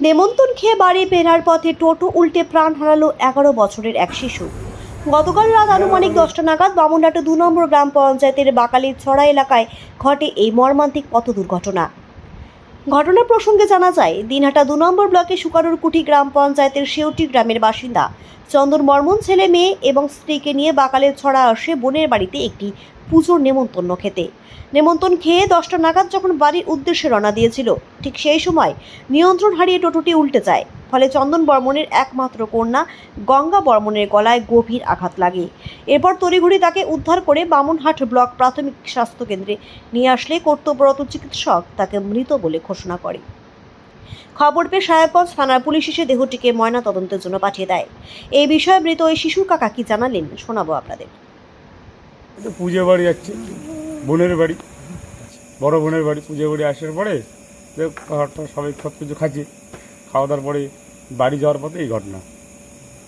নেমন্তন খেয়ে বাড়ি ফেরার পথে টোটো উল্টে প্রাণ হারালো এগারো বছরের এক শিশু। গতকাল রাত আনুমানিক দশটা নাগাদ বামুনহাটে দু নম্বর গ্রাম পঞ্চায়েতের বাকালির ছড়া এলাকায় ঘটে এই মর্মান্তিক পথ দুর্ঘটনা ঘটনা প্রসঙ্গে জানা যায়, দিনহাটা দু নম্বর ব্লকে কুঠি গ্রাম পঞ্চায়েতের শেউটি গ্রামের বাসিন্দা চন্দন মর্মন ছেলে মেয়ে এবং স্ত্রীকে নিয়ে বাকালের ছড়া আসে বোনের বাড়িতে একটি পুজোর নেমন্তন্ন খেতে। নেমন্তন খেয়ে দশটা নাগাদ যখন বাড়ির উদ্দেশ্যে রওনা দিয়েছিল, ঠিক সেই সময় নিয়ন্ত্রণ হারিয়ে টোটোটি উল্টে যায়। ফলে চন্দন বর্মনের একমাত্র কন্যা গঙ্গা বর্মনের গলায় গভীর আঘাত লাগে। এরপর তড়িঘড়ি তাকে উদ্ধার করে বামুনহাট ব্লক প্রাথমিক স্বাস্থ্য কেন্দ্রে নিয়ে আসলে কর্তব্যরত চিকিৎসক তাকে মৃত বলে ঘোষণা করে। খবর পেয়ে সাহেবগঞ্জ থানার পুলিশ এসে দেহটিকে ময়না তদন্তের জন্য পাঠিয়ে দেয়। এই বিষয়ে মৃত ওই শিশুর কাকা কি জানালেন শোনাবো আপনাদের। পুজো বাড়ি যাচ্ছে বোনের বাড়ি, বড় বোনের বাড়ি। পুজো বাড়ি আসার পরে সবাই সব কিছু খাচ্ছে, খাওয়া দাওয়ার পরে বাড়ি যাওয়ার পথে এই ঘটনা।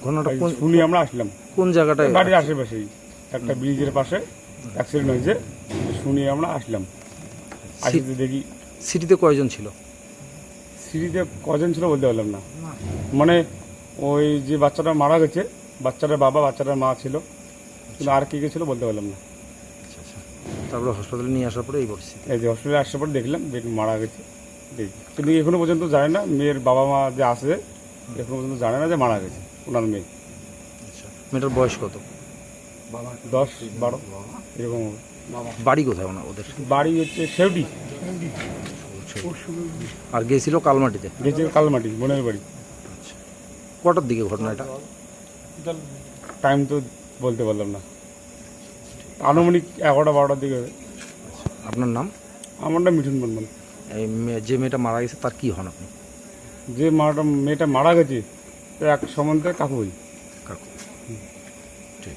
ঘটনাটা কোন শুনি আমরা আসলাম। কোন জায়গাটায় বাড়ির আশেপাশেই একটা ব্রিজের পাশে অ্যাক্সিডেন্ট হয়েছে শুনি আমরা আসলাম। আসতে দেখি। সিটিতে কয়জন ছিল? সিটিতে কজন ছিল বলতে পারলাম না। মানে ওই যে বাচ্চাটা মারা গেছে বাচ্চাটার বাবা বাচ্চাটার মা ছিল। কিন্তু আর কে কে ছিল বলতে পারলাম না। তারপরে হসপিটালে নিয়ে আসার পরে এই পরিস্থিতি? এই যে হসপিটালে আসার পরে দেখলাম যে মারা গেছে। দেখি কিন্তু এখনও পর্যন্ত জানে না। মেয়ের বাবা মা যে আসে এখনও পর্যন্ত জানে না যে মারা গেছে ওনার মেয়ে। আচ্ছা মেয়েটার বয়স কত? দশ বারো। এরকম বাড়ি কোথায় ওনা ওদের? বাড়ি হচ্ছে সেউটি আর গেছিল কালমাটিতে? গেছে কালমাটি বোনের বাড়ি। কটার দিকে ঘটনা এটা? টাইম তো বলতে পারলাম না। আনুমানিক এগারোটা বারোটার দিকে আপনার নাম? আমার নাম মিঠুন বর্মন এই মেয়ে- যে মেয়েটা মারা গেছে তার কি হন আপনি? যে মাটা মেয়েটা মারা গেছে তো এক সম্বন্ধে কাকুই কাকু ঠিক